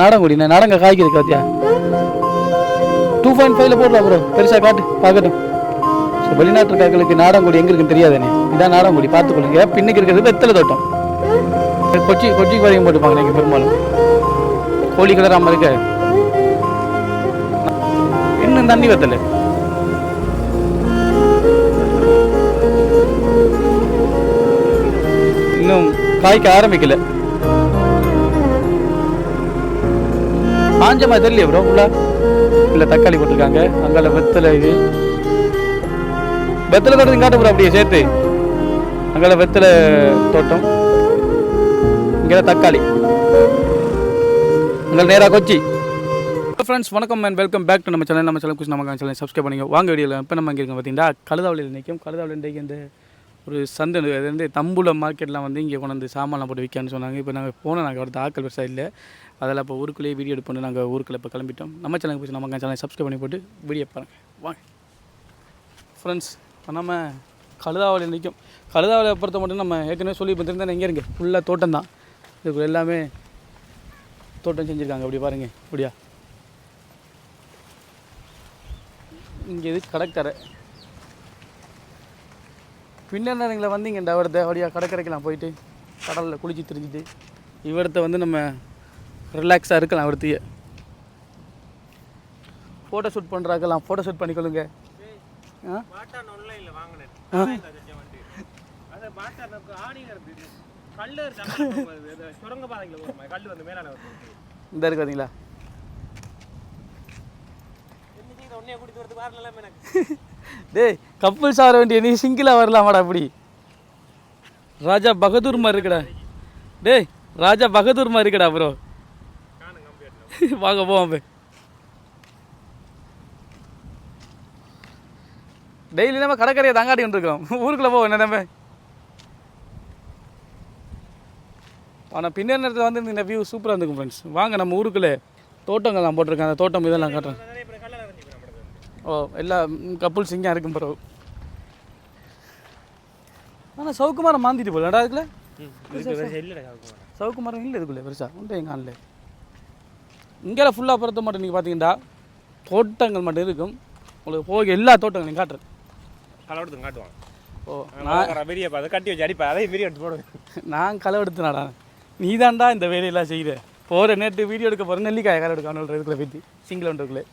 நாடங்குடி நான் நாடங்க காய்க்குது காத்தியா two point ஃபைவ்ல போடுறா ப்ரோ பெருசாக காட்டு பார்க்கட்டும். ஸோ வெளிநாட்டு காக்களுக்கு நாடங்குடி எங்க இருக்குன்னு தெரியாதுன்னு இதான் நாடங்குடி பார்த்துக்கொள்ளுங்க. பின்னுக்கு இருக்கிறது வெத்தலை தோட்டம்? இது கொச்சி கொச்சிக்கு வரைக்கும் போட்டுப்பாங்க நீங்கள் பெரும்பாலும். கோழி கலராம இருக்க. இன்னும் தண்ணி வெத்தலை. இன்னும் காய்க்க ஆரம்பிக்கலை. ஆஞ்சமா தெரியலையே ப்ரோ உள்ள இல்லை தக்காளி போட்டிருக்காங்க. அங்கால வெத்தலை இது. வெத்தலை தோட்டத்தையும் காட்டு ப்ரோ அப்படியே சேர்த்து. அங்கால வெத்தலை தோட்டம். இங்கே தக்காளி. அங்கே நேராக கொச்சி. ஃப்ரெண்ட்ஸ் வணக்கம் அண்ட் வெல்கம் பேக் டு நம்ம சேனல் நம்ம சேனல் குச்சி நம்ம சேனல் சப்ஸ்கிரைப் பண்ணிங்க வாங்க வீடியோவில் இப்போ நம்ம அங்கே இருக்கோம் பார்த்தீங்கன்னா கழுதாவளியில் நிற்கும். கழுதாவளி இன்றைக்கு இந்த ஒரு சந்தை இது வந்து தம்புல மார்க்கெட்லாம் வந்து இங்கே கொண்டு வந்து சாமான்லாம் போட்டு விற்கான்னு சொன்னாங்க. இப்போ நாங்கள் போனோம் நாங்கள் அடுத்த ஆக்கள் பெருசாக இல்லை. அதெல்லாம் இப்போ ஊருக்குள்ளேயே வீடியோ எடுப்போம் நாங்கள் ஊருக்குள்ள இப்போ கிளம்பிட்டோம். நம்ம சேனலுக்கு போய் நம்ம சேனலை சப்ஸ்கிரைப் பண்ணி போட்டு வீடியோ பாருங்கள் வாங்க. ஃப்ரெண்ட்ஸ் இப்போ நம்ம கழுதாவளி நிற்கும். கழுதாவளியை பொறுத்த மட்டும் நம்ம ஏற்கனவே சொல்லி பார்த்துருந்தா எங்கே இருங்க. ஃபுல்லாக தோட்டம் தான். இதுக்கு எல்லாமே தோட்டம் செஞ்சுருக்காங்க. அப்படி பாருங்கள் இப்படியா? இங்கே இது கடற்கரை. பின்னணியில் வந்து இங்கே இந்த அவரத்தை அப்படியா கடற்கரைக்கெல்லாம் போயிட்டு கடலில் குளிச்சு திரிஞ்சுட்டு இவரத்தை வந்து நம்ம ரிலாக்ஸாக இருக்கலாம் அவர்த்தையே ஃபோட்டோ ஷூட் பண்ணுறாக்கலாம் ஃபோட்டோ ஷூட் பண்ணிக்கொள்ளுங்க. இந்த இருக்கு பார்த்தீங்களா டேய் கப்பல் சார வேண்டிய நீ சிங்கிளாக வரலாமாடா அப்படி? ராஜா பகதூர் மாதிரி இருக்குடா. டேய் ராஜா பகதூர் மாதிரி இருக்குடா ப்ரோ வாங்க போவோம் போய். டெய்லி நம்ம கடற்கரையை தங்காட்டி இருக்கோம் ஊருக்குள்ளே போவோம் என்ன ஆனால் பின்னர் நேரத்தில் வந்து இந்த வியூ சூப்பராக இருந்துக்கும் ஃப்ரெண்ட்ஸ் வாங்க நம்ம ஊருக்குள்ளே தோட்டங்கள் நான் போட்டிருக்கேன். அந்த தோட்டம் இதெல்லாம் காட்டுறேன். ஓ எல்லா கப்புள்ஸ் இங்கே இருக்கும் பிறகு ஆனால் சவுக்குமாரம் மாந்திட்டு போகலடா அதுக்குள்ள? சவுக்குமாரம் இல்லை இதுக்குள்ளே பெருசாக உண்டு எங்கள் ஆனில் இங்கே ஃபுல்லாக பொறுத்த மட்டும் நீங்கள் பார்த்தீங்கன்னா தோட்டங்கள் மட்டும் இருக்கும். உங்களுக்கு போக எல்லா தோட்டங்களையும் காட்டுறேன். கலவடத்துக்கு காட்டுவான் ஓ நான் பெரிய அதை கட்டி வச்சு அடிப்பா அதையும் பெரிய எடுத்து போடுவேன். நான் களை எடுத்துனாடா. நீ தான்டா இந்த வேலையெல்லாம் செய்கிற போகிற நேற்று வீடியோ எடுக்க போகிற நெல்லிக்காய் களை எடுக்க இதுக்குள்ளே பற்றி சிங்கிள் ஒன்றுக்குள்ளே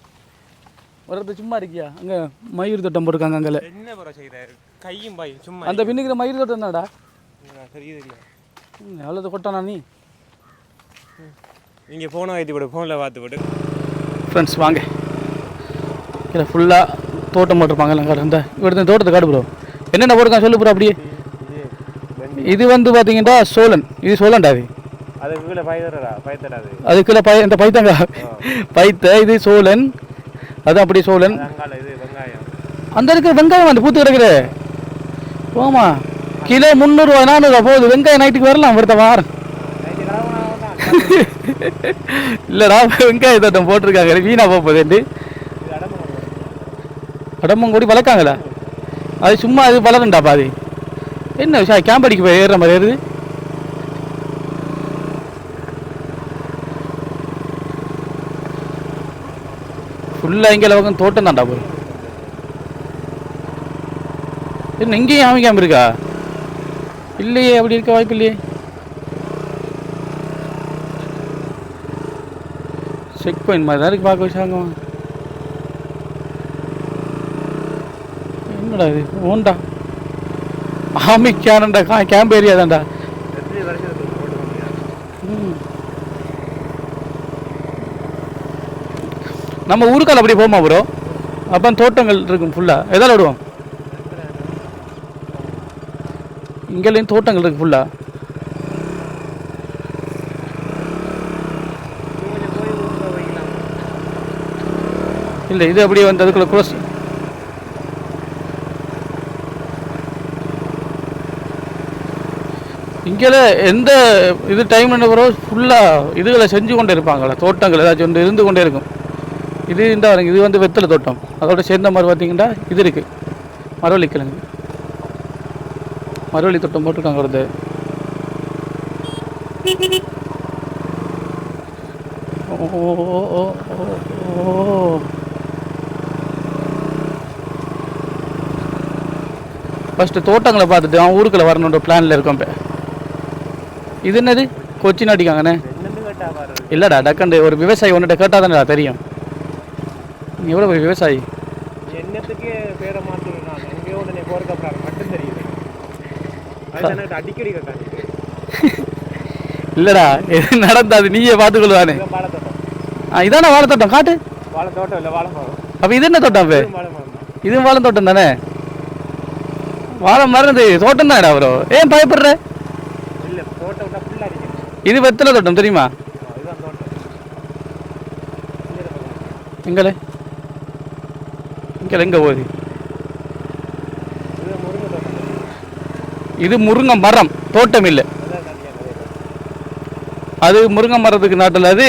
ஒருத்தர் சும்மா இருக்கியா? அங்கே மயூர் தோட்டம் போட்டிருக்காங்க அங்கே என்ன ப்ரோ செய்கிறாரு கையும் பாயும் சும்மா அந்த பின்னுக்கிற மயூர் தோட்டம் தானடா தெரியுது இல்லை எவ்வளோ கொட்டானா நீ? நீங்கள் ஃபோனை வைத்து போடு ஃபோனில் பார்த்து போட்டு ஃப்ரெண்ட்ஸ் வாங்க. இதில் ஃபுல்லாக தோட்டம் போட்டிருப்பாங்க எல்லாம் காட்டு இந்த இவர்த்த தோட்டத்தை காடு ப்ரோ என்னென்ன போட்டிருக்கான் சொல்லு ப்ரோ அப்படியே. இது வந்து பார்த்தீங்கன்னா சோழன். இது சோழன்டா அது. அது கீழே பயத்தடா பயத்தடாது அதுக்குள்ள பை இந்த பைத்தங்க. பைத்த இது சோழன். அது அப்படி சோழன். அங்கால இது வெங்காயம். அந்த இருக்கிற வெங்காயம் அந்த பூத்து கிடக்குற போமா கிலோ முந்நூறுவா நானூறுவா போகுது. வெங்காயம் நைட்டுக்கு வரலாம் ஒருத்த வாரம். இல்லைடா வெங்காய தோட்டம் போட்டிருக்காங்க. வீணா போகுது இது வளர்க்காங்களா? அது சும்மா அது வளருண்டா பாதி. என்ன விஷயம் கேம்ப் அடிக்க போய் ஏறுற மாதிரி ஏறுது? ஃபுல்லாக இங்கே பக்கம் தோட்டம் தான்டா போய். என்ன இங்கேயும் ஆமை இருக்கா? இல்லையே அப்படி இருக்க வாய்ப்பு இல்லையே செக் பாயிண்ட் மாதிரி தான் இருக்குது பார்க்க வச்சாங்க. என்னடா இது? ஓண்டா ஆமிக்கானண்டா கா கேம்ப் ஏரியா தான்டா. நம்ம ஊருக்கால் அப்படி போமா ப்ரோ அப்போ தோட்டங்கள் இருக்கும் ஃபுல்லாக எதால் விடுவோம்? இங்கேயும் தோட்டங்கள் இருக்குது ஃபுல்லாக நீங்க போய் ஊருக்குள்ள வைக்கலாம் இல்லை இது அப்படியே வந்து அதுக்குள்ள க்ளோஸ் இங்கே எந்த இது டைம் என்ன ப்ரோ ஃபுல்லாக இதுகளை செஞ்சு கொண்டே இருப்பாங்களே தோட்டங்கள் ஏதாச்சும் ஒன்று இருந்து கொண்டே இருக்கும். இது இந்த இது வந்து வெத்தலை தோட்டம். அதோட சேர்ந்த மாதிரி பார்த்தீங்கன்னா இது இருக்குது மரவள்ளி கிழங்கு. மரவள்ளி தோட்டம் போட்டிருக்காங்க வருது ஓ ஓ, ஓ, ஓ. ஃபஸ்ட்டு தோட்டங்களை பார்த்துட்டு அவன் ஊருக்குள்ள வரணுன்ற பிளானில் இருக்கோம் இப்போ. இது என்னது? கொச்சின் அடிக்காங்கண்ணே இல்லைடா டக்கண்டு ஒரு விவசாயி ஒன்றுட்ட கேட்டால் தானேடா தெரியும். நீ எவ்வளோ பெரிய விவசாயி? என்னத்துக்கு பேரை மாற்றணும் நான் எங்கேயோ உடனே போறதுக்கு மட்டும் தெரியுது. அடிக்கடி இல்லைடா எது நடந்தாது. நீயே பார்த்துக்கொள்வானே. இதான் வாழைத்தோட்டம். ஆ இதானே வாழைத்தோட்டம். காட்டு. வாழைத்தோட்டம் இல்லை அப்போ இது என்ன தோட்டம் இதுவும் வாழை மரம் தான்? வாழை தானே மரம் இது தோட்டம் தானேடா ப்ரோ ஏன் பயப்படுற? இது வெத்தலை தோட்டம் தெரியுமா. எங்களே இங்கே எங்கே போகுது இது முருங்கை மரம். தோட்டம் இல்லை. அது முருங்கை மரத்துக்கு நாட்டில் அது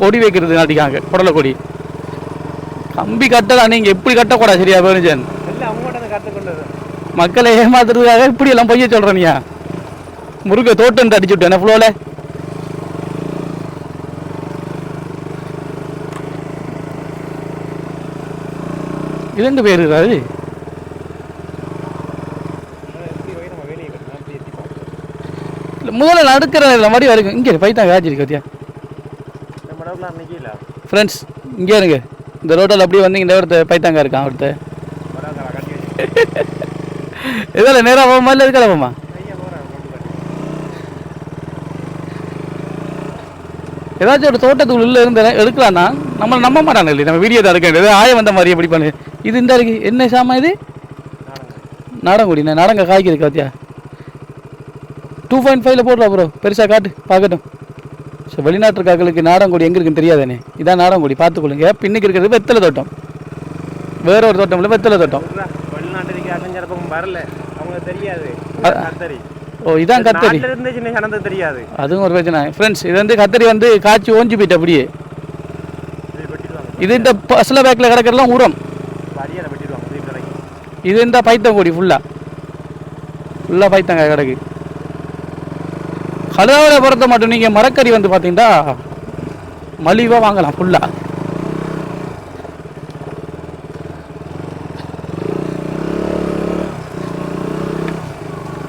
கொடி வைக்கிறது நாட்டிக்காங்க புடலை கொடி. கம்பி கட்டலாம் நீங்கள் எப்படி கட்டக்கூடாது சரியா பேருஜன் இல்லை அவங்ககிட்ட இருந்து கற்றுக்கொண்டது மக்களை ஏமாத்துறதுக்காக இப்படி எல்லாம் பொய்ய சொல்கிறனியா முருங்கை தோட்டம் அடிச்சு விட்டேன் ஃப்ளோவில் எங்க பேர் இல்ல, முதல்ல நடுக்கிற மாதிரி வரைக்கும். இங்கே பைத்தா காய்ச்சிருக்கு கத்தியா நம்ம இடத்துல அன்னைக்கு இல்லை ஃப்ரெண்ட்ஸ் இங்கே இருங்க. இந்த ரோட்டில் அப்படியே வந்து இந்த ஒருத்த பைத்தாங்க இருக்கான் ஒருத்த இதில் நேராக போகுமா இல்லை இருக்கல போமா ஏதாச்சும் ஒரு தோட்டத்துக்குள்ள உள்ள இருந்து எடுக்கலாம்னா நம்மளை நம்ப மாட்டாங்க இல்லை நம்ம வீடியோ தான் எடுக்க வேண்டியது ஆய வந்த மாதிரி எப்படி பண்ணு இது இந்த இருக்கு என்ன சாமா இது நாடகம் நாடங்குடி நான் நாடங்க காய்க்குது டூ பாயிண்ட் ஃபைவ்ல போடுறா ப்ரோ பெருசாக காட்டு பார்க்கட்டும் ஸோ வெளிநாட்டு காக்களுக்கு நாடங்குடி எங்கே இருக்குன்னு தெரியாதானே இதான் நாடங்குடி பார்த்துக்கொள்ளுங்க பின்னுக்கு இருக்கிறது வெத்தலை தோட்டம் வேற ஒரு தோட்டம் இல்லை வெத்தலை தோட்டம் சொல்றா, பக்கம் வரல அவங்க தெரியாது கத்தரி ஓ இதான் கத்தரி நாட்டுல இருந்து சின்ன சனத்துக்கு தெரியாது அதுவும் ஒரு பிரச்சனை ஃப்ரெண்ட்ஸ் இது வந்து கத்தரி வந்து காய்ச்சி ஓஞ்சி போயிட்டு அப்படியே இது இந்த பஸ்ல பேக்கில் கிடக்கிறலாம் உரம் இது இந்த பைத்தம் கொடி பைத்தங்கொடி ஃபுல்லாக ஃபுல்லாக பைத்தங்க கிடக்கு கழுதாவரை பொறுத்த மட்டும் நீங்கள் மரக்கறி வந்து பார்த்தீங்கன்னா மலிவாக வாங்கலாம் ஃபுல்லாக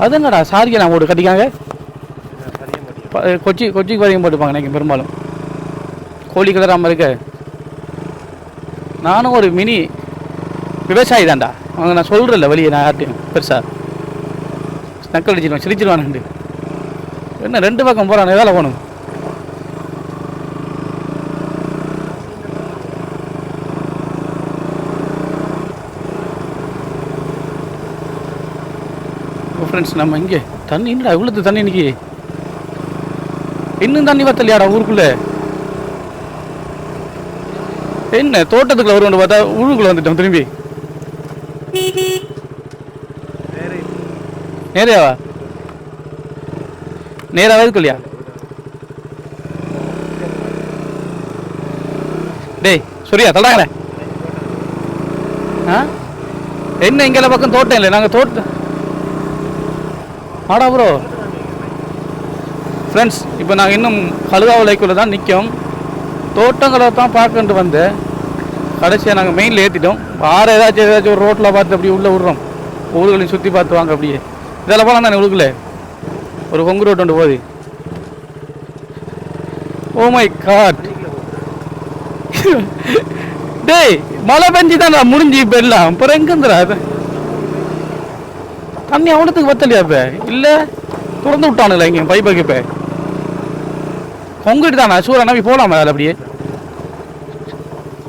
அது என்னடா சாரிக்கு நான் போட்டு கட்டிக்காங்க. கொச்சி கொச்சிக்கு வரைக்கும் போட்டுப்பாங்க நீங்கள் பெரும்பாலும். கோழி கலராமல் இருக்க. நானும் ஒரு மினி விவசாயி தான்டா. அவங்க நான் சொல்கிறேன்ல வெளியே நான் யார்ட்டையும் பெருசாக நக்கல் அடிச்சிடுவேன் சிரிச்சிடுவானுண்டு என்ன ரெண்டு பக்கம் போகிறான் வேலை போகணும். ஃப்ரெண்ட்ஸ் நம்ம இங்கே தண்ணி என்னடா இவ்வளோது தண்ணி இன்னைக்கு. இன்னும் தண்ணி வத்தலையாடா ஊருக்குள்ள? என்ன தோட்டத்துக்குள்ள வருவோம் பார்த்தா ஊருக்குள்ள வந்துட்டோம் திரும்பி. நேரையாவா? நேராக இருக்குல்லையா டேய் சரியா தடாங்கண்ணே ஆ? என்ன இங்கே பக்கம் தோட்டம் இல்லை நாங்கள் தோட்டம் ஆடா ப்ரோ ஃப்ரெண்ட்ஸ் இப்போ நாங்கள் இன்னும் கழுதாவளைக்குள்ளே தான் நிற்கும் தோட்டங்களை தான் பார்க்கன்ட்டு வந்து கடைசியாக நாங்கள் மெயினில் ஏற்றிட்டோம் ஆற ஏதாச்சும் ஏதாச்சும் ஒரு ரோட்டில் பார்த்து அப்படியே உள்ளே விட்றோம். ஊர்களையும் சுற்றி பார்த்து வாங்க அப்படியே. இதெல்லாம் போகலாம் தானே உழுக்குல ஒரு கொங்கு ரோட்டு ஒன்று போகுது. ஓ மை காட் டேய் மழை பெஞ்சு தான் முடிஞ்சு இப்போ எல்லாம். அப்புறம் எங்கேந்துடா அது தண்ணி அவனத்துக்கு வத்தலையா இப்போ? இல்லை திறந்து விட்டானுங்களா இங்கே பைப்புக்கு இப்போ? கொங்கிட்டு தானே? சூரிய நம்பி போகலாமா அதில் அப்படியே?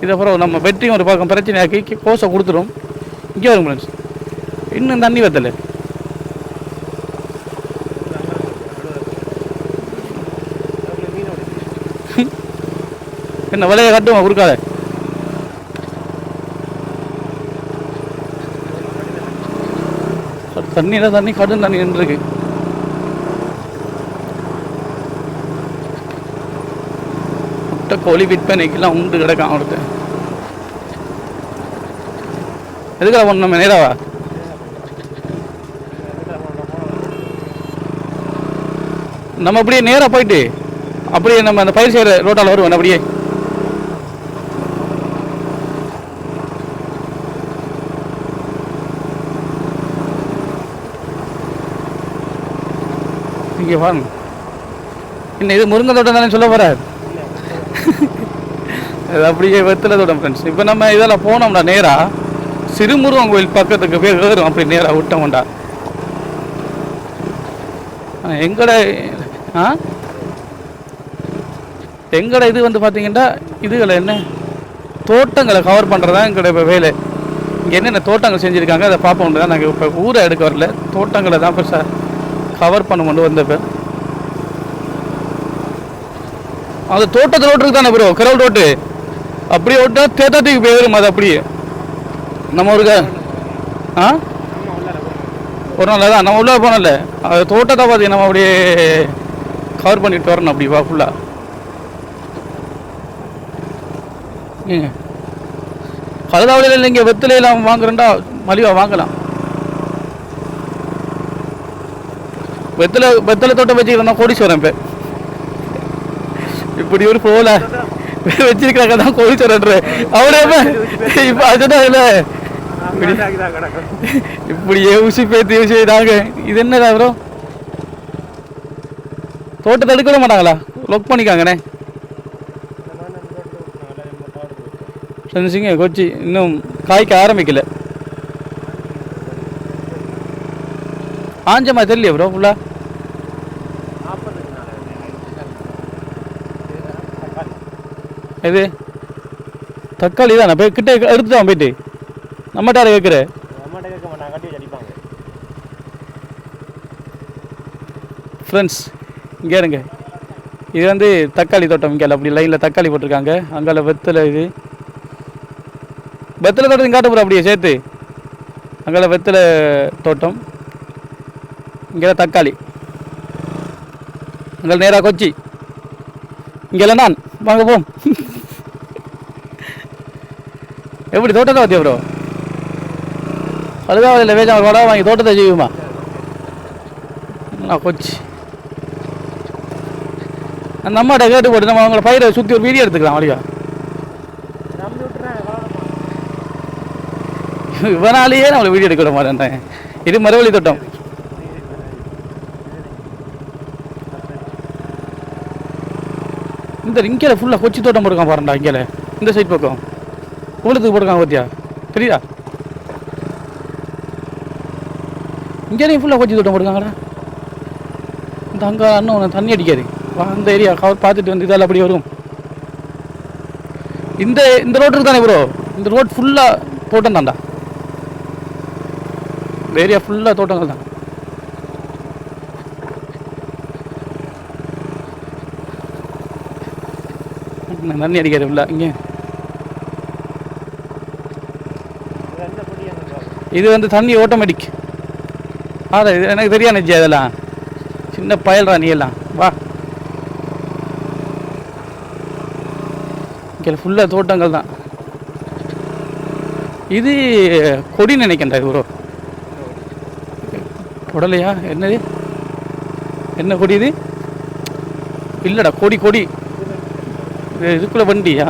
இது அப்புறம் நம்ம வெற்றியும் ஒரு பக்கம் பிரச்சனையாக்கி கோசை கொடுத்துரும். இங்கே வரும் ஃப்ரெண்ட்ஸ் இன்னும் தண்ணி வத்தலை என்ன விலையை கட்டுவோம் கொடுக்காத தண்ணியில் தண்ணி கடும் தண்ணி நின்றுருக்கு. முட்டை கோழி விற்பனைக்கெல்லாம் உண்டு கிடக்கான் அவர்கிட்ட எதுக்காக பண்ண நம்ம நேராவா? நம்ம அப்படியே நேராக போயிட்டு அப்படியே நம்ம அந்த பயிர் செய்கிற ரோட்டால் வருவோம் அப்படியே. இங்கே பாருங்க என்ன இது முருங்கை தோட்டம் தானே சொல்ல போகிறார் அது அப்படியே வெத்தலை தோட்டம் ஃப்ரெண்ட்ஸ் இப்போ நம்ம இதெல்லாம் போனோம்டா நேராக சிறுமுருகன் கோயில் பக்கத்துக்கு போய் ஏறும் அப்படி நேராக விட்டோம்டா. எங்கட ஆ? எங்கட இது வந்து பார்த்தீங்கன்னா இதுகளை என்ன? தோட்டங்களை கவர் பண்ணுறது தான் எங்களோட இப்போ வேலை. இங்கே என்னென்ன தோட்டங்கள் செஞ்சுருக்காங்க அதை பார்ப்போம் தான் நாங்கள் இப்போ ஊரை எடுக்க வரல. தோட்டங்களை தான் பெருசாக கவர் பண்ண கொண்டு வந்தப்போ அது தோட்டத்து ரோட்டுக்கு தானே ப்ரோ கிரல் ரோட்டு. அப்படியே ஓட்டா தேத்தாத்துக்கு போயிடும் அது அப்படியே. நம்ம ஊருக்கு ஆ? ஒரு நாள் தான் நம்ம உள்ளே போனோம்ல. அது தோட்டத்தை பார்த்து நம்ம அப்படியே கவர் பண்ணிட்டு வரணும் அப்படி வா ஃபுல்லாக ஏங்க. கழுதாவளியில் இங்கே வெத்திலையெல்லாம் வாங்குறேன்டா மலிவாக வாங்கலாம். வெத்தலை வெத்தலை தோட்டம் வச்சுக்கிறேன் கோடீஸ்வரன் இப்போ இப்படி ஒரு போல வச்சிருக்காங்க தான் கோடீஸ்வரன் அவரே இப்போ அதுதான் இல்லை இப்படியே ஊசி பேத்தி ஊசி நாங்க இது என்னடா ப்ரோ தோட்டத்தை எடுக்க விட மாட்டாங்களா? லொக் பண்ணிக்காங்கண்ணே. ஃப்ரெண்ட்ஸுங்க கொச்சி. இன்னும் காய்க்க ஆரம்பிக்கல. ஆஞ்சமா தெரியலையா ப்ரோ ஃபுல்லாக இது? தக்காளி தானே? போய் கிட்ட எடுத்து தான் போயிட்டு. நம்மகிட்ட கேட்குற? நம்மகிட்ட கேட்க மாட்டாங்க ஃப்ரெண்ட்ஸ் இங்கே இருங்க. இது வந்து தக்காளி தோட்டம் இங்கே அப்படி லைனில் தக்காளி போட்டிருக்காங்க. அங்கால வெத்தலை இது. வெத்தலை தோட்டம் காட்ட போகிற அப்படியே சேர்த்து. அங்கால வெத்தலை தோட்டம். இங்கே தக்காளி. அங்கே நேராக கொச்சி. இங்கே நான். வாங்க போம் எப்படி தோட்டத்தை பார்த்தியா ப்ரோ அழுகாவதில் வேஜா வடை வாங்கி தோட்டத்தை செய்யுமா? நான் கொச்சி அந்த அம்மாட்ட கேட்டு போட்டு நம்ம அவங்கள பயிரை சுற்றி ஒரு வீடியோ எடுத்துக்கலாம் வழியா. இவனாலேயே நம்மளை வீடியோ எடுக்க விட மாட்டேன் இது மரவள்ளி தோட்டம். இந்த இங்கே ஃபுல்லாக கொச்சி தோட்டம் போட்டுருக்கான் பாருண்டா இங்கே இந்த சைட் பக்கம். ஊழத்துக்கு போட்டுருக்காங்க பார்த்தியா தெரியுதா? இங்கேயும் ஃபுல்லாக கொச்சி தோட்டம் போட்டுருக்காங்கடா. இந்த அங்கே அண்ணன் ஒன்று தண்ணி அடிக்காது. அந்த ஏரியா கவர் பார்த்துட்டு வந்து இதால் அப்படி வரும். இந்த இந்த ரோடு தானே ப்ரோ இந்த ரோட் ஃபுல்லாக தோட்டம் தான்டா. இந்த ஏரியா ஃபுல்லாக தோட்டங்கள் தான். தண்ணி அடிக்காது ஃபுல்லாக இங்கே இது எந்த பொடி எனக்கு இது வந்து தண்ணி ஆட்டோமேட்டிக் அதான் இது எனக்கு தெரியாது நிச்சயம் இதெல்லாம்? சின்ன பயல்ரா நீ எல்லாம். வா. இங்கே ஃபுல்லாக தோட்டங்கள் தான். இது கொடி நினைக்கின்றா இது ப்ரோ புடலையா என்னது? என்ன கொடி இது? இல்லைடா கொடி கொடி. இது இதுக்குள்ள வண்டியா?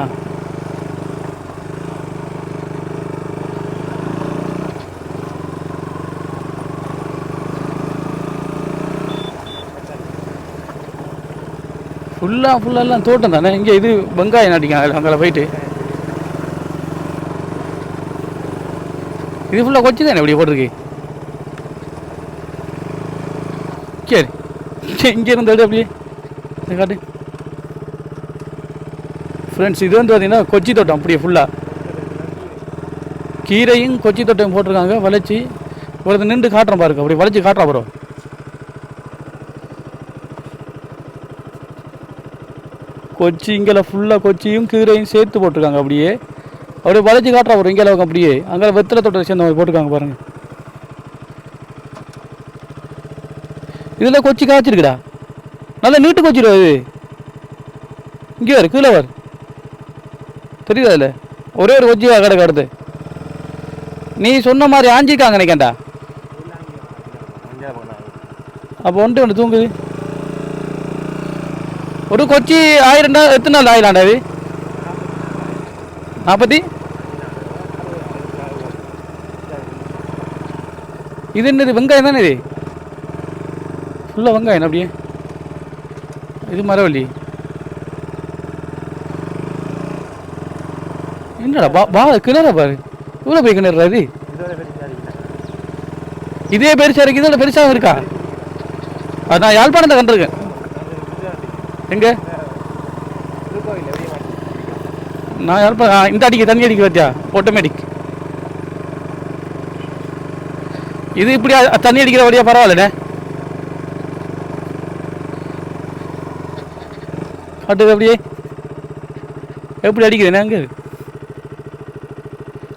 ஃபுல்லாக ஃபுல்லாலாம் தோட்டம் தானே? இங்கே இது வெங்காயம் நடிக்காங்க அங்கே போயிட்டு. இது ஃபுல்லாக கொச்சி தானே இப்படி போட்டிருக்கு? சரி. இங்கே இருந்து எடு அப்படியே காட்டு. ஃப்ரெண்ட்ஸ் இது வந்து பார்த்தீங்கன்னா கொச்சி தோட்டம் அப்படியே ஃபுல்லாக கீரையும் கொச்சி தோட்டம் போட்டிருக்காங்க வளைச்சி ஒரு நின்று காட்டுறேன் பாருங்க அப்படி வளைச்சி காட்டுறா ப்ரோ கொச்சி இங்கே ஃபுல்லாக கொச்சியும் கீரையும் சேர்த்து போட்டிருக்காங்க அப்படியே. அப்படியே வளைச்சி காட்டுறா ஒரு இங்கே அப்படியே. அங்கே வெத்தலை தோட்டம் சேர்ந்த மாதிரி போட்டிருக்காங்க பாருங்கள் இதில் கொச்சி காய்ச்சிருக்குடா. நல்லா நீட்டு கொச்சிடும் இது. இங்கே வரு கீழே வரு. தெரியுதா இல்லை ஒரே ஒரு கொச்சி கிடக்கு அடுத்து நீ சொன்ன மாதிரி ஆஞ்சிருக்காங்க நினைக்கேன்டா அப்போ ஒன்று ஒன்று தூங்குது. ஒரு கொச்சி ஆயிரம் எத்தனை நாள் ஆயிலாண்டா இது நாற்பத்தி இது என்னது வெங்காயம் தானே இது ஃபுல்லாக வெங்காயம் அப்படியே இது மரவள்ளி என்னடா பா பா கிணறா பாரு இவ்வளோ போய் கிணறுறா இது இதே பெருசாக இருக்குது இதோட பெருசாகவும் இருக்கா அது நான் யாழ்ப்பாணத்தை கண்டிருக்கேன் எங்க? நான் யாழ்ப்பாணம் இந்த அடிக்க தண்ணி அடிக்க வச்சா ஆட்டோமேட்டிக் இது இப்படி தண்ணி அடிக்கிற வழியா பரவாயில்லண்ணே காட்டுது அப்படியே எப்படி அடிக்குதுண்ணே அங்கே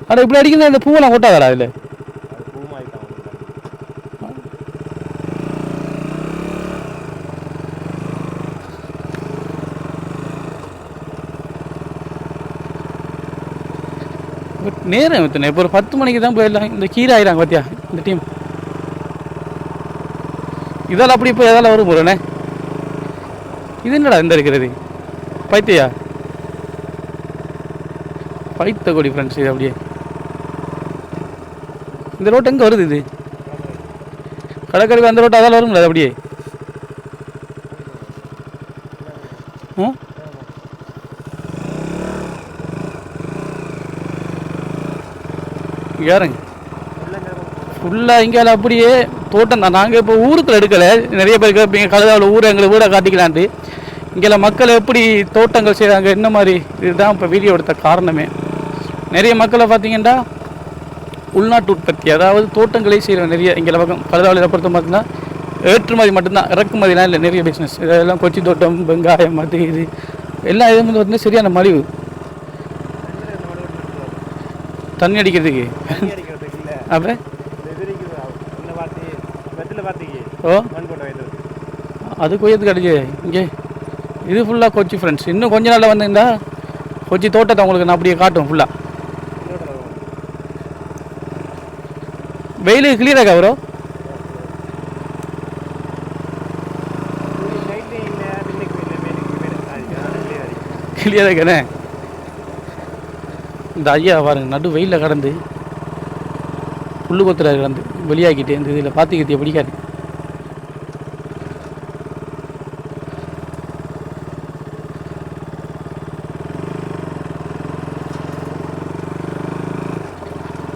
அட இப்படி அடிக்குது அந்த பூவெல்லாம் கொட்டாதாடா அதில் அது பூ மாதிரி தான் வந்து பட் நேரம் எத்தனை இப்போ ஒரு பத்து மணிக்கு தான் போயிடலாம் இந்த கீரை ஆயிடாங்க பார்த்தியா இந்த டீம் இதெல்லாம் அப்படி இப்போ எதால வரும் போகிறேண்ணே இது என்னடா இந்த இருக்கிறது? பைத்தியா? பைத்த கொடி ஃப்ரெண்ட்ஸ் இது அப்படியே. இந்த ரோட் எங்கே வருது இது? கடற்கரைக்கு அந்த ரோட் அதால் வரும்ல அப்படியே? ஆ? யாருங்க ஃபுல்லாக இங்கே அப்படியே தோட்டம் தான். நாங்கள் இப்போ ஊருக்குள்ள எடுக்கலை. நிறைய பேர் கேட்பீங்க கழுதாவில் ஊரை எங்களை வீடை காட்டிக்கலான்ட்டு. இங்கே மக்கள் எப்படி தோட்டங்கள் செய்கிறாங்க என்ன மாதிரி? இதுதான் இப்போ வீடியோ எடுத்த காரணமே. நிறைய மக்களை பார்த்தீங்கன்னா உள்நாட்டு உற்பத்தி அதாவது தோட்டங்களே செய்கிற நிறைய இங்கே பக்கம் கழுதாவில் பொறுத்த பார்த்தீங்கன்னா ஏற்றுமதி மட்டும்தான் இறக்குமதிலாம் இல்லை நிறைய பிஸ்னஸ் இதெல்லாம் கொச்சி தோட்டம் வெங்காயம் அது இது எல்லா இதுவும் வந்து பார்த்தீங்கன்னா சரியான மலிவு. தண்ணி அடிக்கிறதுக்கு அப்போ ஓ அது கொய்யத்துக்கு அடிச்சு இங்கே இது ஃபுல்லாக கொச்சி ஃப்ரெண்ட்ஸ் இன்னும் கொஞ்ச நாளில் வந்தீங்கன்னா கொச்சி தோட்டத்தை உங்களுக்கு நான் அப்படியே காட்டும் ஃபுல்லாக வெயில் கிளியராக ப்ரோ சைட்லேயும் இல்லை பின்னுக்கு இல்லை மேலுக்கு மேலே அடிக்கும் அதுலேயே அடிக்கும் கிளியராக இருக்கனே இந்த ஐயா பாருங்கள் நடு வெயிலில் கடந்து புல்லு கடந்து வெளியாக்கிட்டு இந்த இதில் பார்த்துக்கிட்டே பிடிக்காது.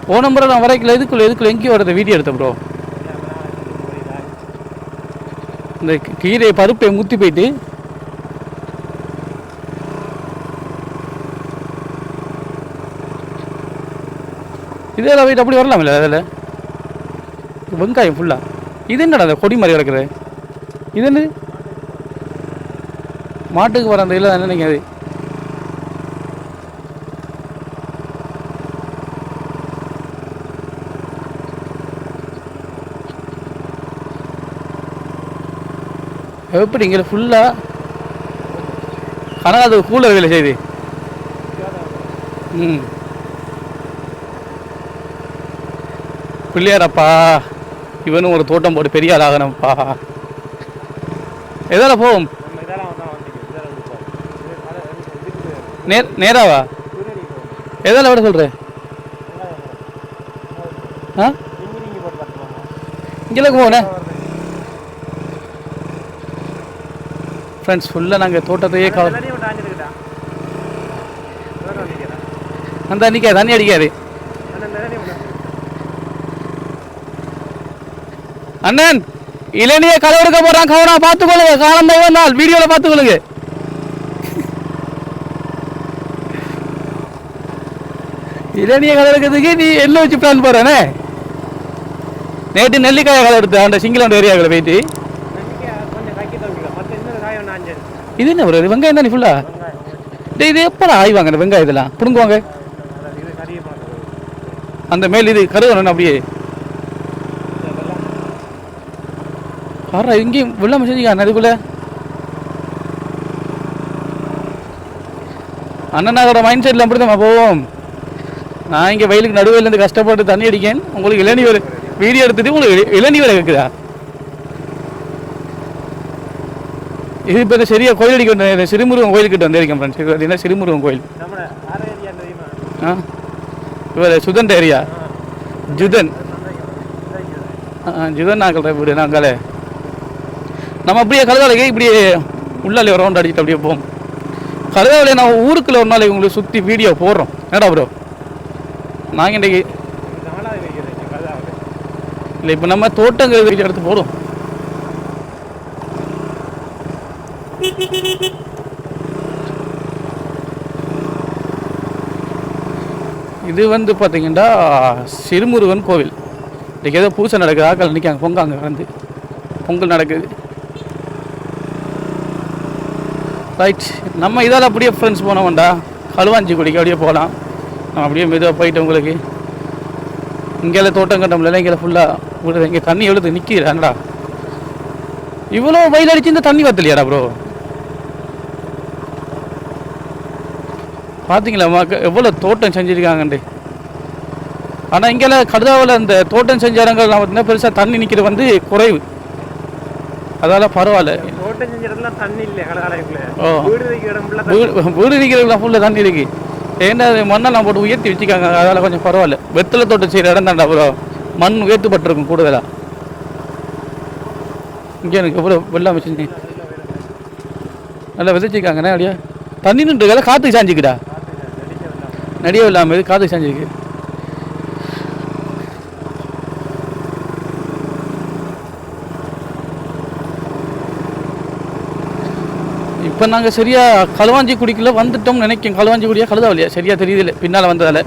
போன முறை நான் வரைக்கல எதுக்குள்ள எதுக்குள்ள எங்கேயும் வரது வீடியோ எடுத்தேன் ப்ரோ இந்த கீரை பருப்பை முத்தி போயிட்டு இதெல்லாம் போயிட்டு அப்படி வரலாம்ல அதில்? வெங்காயம் ஃபுல்லாக இது என்னடா அந்த கொடி மாதிரி கிடக்குது? இது என்ன மாட்டுக்கு வர அந்த இல்லை என்ன நீங்கள் அது? எப்படி இங்கே ஃபுல்லாக ஆனால் அது கூலர் வேலை செய்யுது. ம். பிள்ளையாரப்பா இவனும் ஒரு தோட்டம் போட்டு பெரிய ஆள் ஆகணும்ப்பா. எதால போவோம் நேர் நேராவா? எதால விட சொல்கிறேன் ஆ? இங்கே நீங்கள் போட்டு பார்த்துக்கோங்க இங்கே போனே ஃப்ரெண்ட்ஸ் ஃபுல்லாக நாங்கள் தோட்டத்தையே கவர் அந்த அன்றைக்கி தண்ணி அடிக்காது அந்த நிறைய விட்டு அண்ணன் இளநிய களை எடுக்க போறான் கவனா பார்த்துக்கொள்ளுங்க. காலம் தான் நாள் வீடியோல பார்த்துக்கொள்ளுங்க. இளநிய களை எடுக்கிறதுக்கு நீ எல்லாம் வச்சு பிளான் போறானே நேற்று நெல்லிக்காய் களை எடுத்த அந்த சிங்கிளாண்டு ஏரியாவில் போயிட்டு. இது என்ன ஒரு வெங்காயம் தானே ஃபுல்லா டேய் இது எப்போ ஆய்வாங்க இந்த வெங்காயம் இதெல்லாம்? பிடுங்குவாங்க. அந்த மேல் இது கருவணும் அப்படியே இதெல்லாம் பாரு இங்கேயும் வெள்ளாம செஞ்சுக்கான் அதுக்குள்ள அண்ணனாவோட மைண்ட் செட்டில் அப்படி தான் போவோம். நான் இங்கே வெயிலுக்கு நடுவில் இருந்து கஷ்டப்பட்டு தண்ணி அடிக்கேன். உங்களுக்கு இளநீ வரை வீடியோ எடுத்துட்டு உங்களுக்கு இளநீ வரை இருக்குதா இது இப்போ இந்த சரியா கோயிலடிக்கு வந்து இந்த சிறுமுருகன் கோயிலுக்கிட்ட வந்திருக்கேன் ஃப்ரெண்ட்ஸ் இது பார்த்தீங்கன்னா சிறுமுருகன் கோயில்? ஆ? இவர் சுதன் ஏரியா ஜுதன் ஜுதன் நாங்கள் வீடு நாங்களே நம்ம அப்படியே கழுதாலைக்கு இப்படியே உள்ளாலே ரவுண்ட் அடிச்சுட்டு அப்படியே போவோம். கழுதாவிலே நான் ஊருக்குள்ள ஒரு நாளைக்கு உங்களுக்கு சுற்றி வீடியோ போடுறோம். என்னடா ப்ரோ நாங்கள் இன்றைக்கி இல்லை இப்போ நம்ம தோட்டங்கள் வீடியோ எடுத்து போடுவோம். இது வந்து பார்த்தீங்கன்னா சிறுமுருகன் கோவில். இன்றைக்கி ஏதோ பூசை நடக்குது ஆக்கள் நிற்காங்க பொங்காங்க வந்து பொங்கல் நடக்குது. ரைட் நம்ம இதால் அப்படியே ஃப்ரெண்ட்ஸ் போனோம்டா. கழுவாஞ்சி குடிக்க அப்படியே போகலாம் நம்ம அப்படியே மெதுவாக போயிட்டு உங்களுக்கு. இங்கெல்லாம் தோட்டம் கட்டம்ல இங்கே ஃபுல்லாக விடுது இங்கே தண்ணி எழுது நிற்கிறான்டா இவ்வளோ வயல் அடிச்சு இந்த தண்ணி வரலையாடா ப்ரோ பார்த்தீங்களா எவ்வளோ தோட்டம் செஞ்சுருக்காங்கண்டு ஆனால் இங்கெல்லாம் கடுதாவில் அந்த தோட்டம் செஞ்ச இடங்கள்லாம் பார்த்தீங்கன்னா பெருசாக தண்ணி நிற்கிறது வந்து குறைவு. அதால் பரவாயில்ல. தோட்டம் செஞ்ச இடத்துல தண்ணி இல்லை கடற்கரைக்குள்ள ஓ. வீடு வைக்கிற இடம் ஃபுல்லாக வீடு ஃபுல்லாக தண்ணி இருக்கு. ஏன்னா மண்ணெல்லாம் போட்டு உயர்த்தி வச்சுக்காங்க. அதால் கொஞ்சம் பரவாயில்ல. வெத்தலை தோட்டம் செய்கிற இடம் தான்டா ப்ரோ மண் உயர்த்தப்பட்டிருக்கும் கூடுதலாக இங்கே எனக்கு எவ்வளோ வெள்ளம் வச்சுருந்தீங்க நல்லா விதைச்சிருக்காங்கண்ணே அப்படியே தண்ணி நின்று காற்றுக்கு சாஞ்சிக்குடா நடிகை இல்லாமல் காற்றுக்கு சாஞ்சிருக்கு. இப்போ நாங்கள் சரியா களுவாஞ்சி குடிக்கல வந்துட்டோம்னு நினைக்கும் களுவாஞ்சி குடியா கழுதாவலியா சரியா இல்லை பின்னால் வந்ததால்.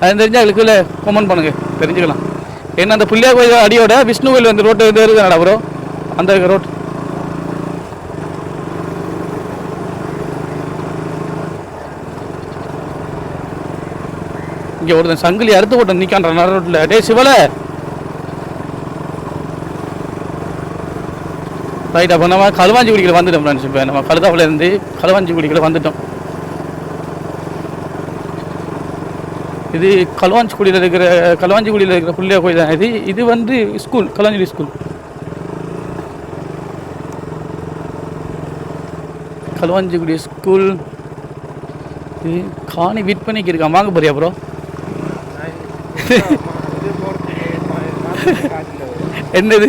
அது தெரிஞ்சால் எங்களுக்குள்ள கொமெண்ட் பண்ணுங்கள் தெரிஞ்சுக்கலாம். ஏன்னா அந்த பிள்ளையார் கோயில் அடியோட விஷ்ணு கோயில் வந்து ரோட்டு இது இருக்குதாடா ப்ரோ அந்த ரோட் இங்கே ஒருத்தன் சங்கிலி அறுத்து போட்டு நிற்கான்ற நட ரோட்டில். டே சிவலை! ரைட் அப்போ நம்ம களுவாஞ்சி குடிக்கல வந்துட்டோம் ஃப்ரெண்ட்ஸ் இப்போ நம்ம கழுதாவில் இருந்து களுவாஞ்சி குடிக்கல வந்துட்டோம். இது களுவாஞ்சிக்குடியில் இருக்கிற களுவாஞ்சிக்குடியில் இருக்கிற பிள்ளையா கோயில் தான். இது இது வந்து school Kaluvanchikudy school Kaluvanchikudy school இது காணி விற்பனைக்கு இருக்கான். வாங்க போறியா ப்ரோ என்னது?